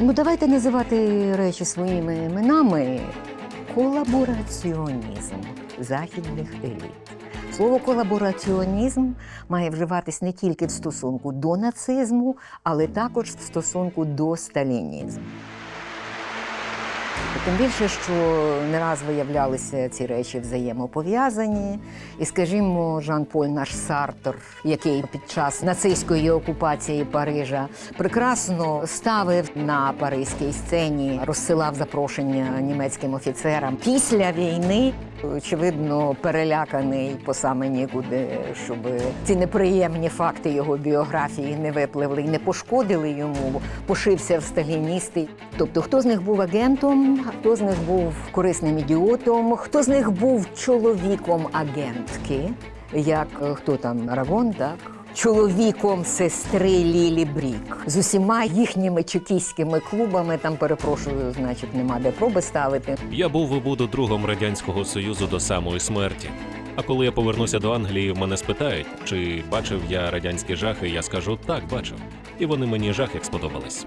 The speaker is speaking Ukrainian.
Ну, давайте називати речі своїми іменами. Колабораціонізм західних еліт. Слово колабораціонізм має вживатись не тільки в стосунку до нацизму, але також в стосунку до сталінізму. Тим більше, що не раз виявлялися ці речі взаємопов'язані. І, скажімо, Жан-Поль наш Сартер, який під час нацистської окупації Парижа прекрасно ставив на паризькій сцені, розсилав запрошення німецьким офіцерам. Після війни, очевидно, переляканий по саме нікуди, щоб ці неприємні факти його біографії не випливли і не пошкодили йому, пошився в сталіністи. Тобто, хто з них був агентом, хто з них був корисним ідіотом, хто з них був чоловіком агентки, як хто там Равон, так? Чоловіком сестри Лілі Брік з усіма їхніми чекістськими клубами. Там перепрошую, значить, нема де проби ставити. Я був і буду другом радянського союзу до самої смерті. А коли я повернуся до Англії, мене спитають, чи бачив я радянські жахи. Я скажу так, бачив. І вони мені жах як сподобались.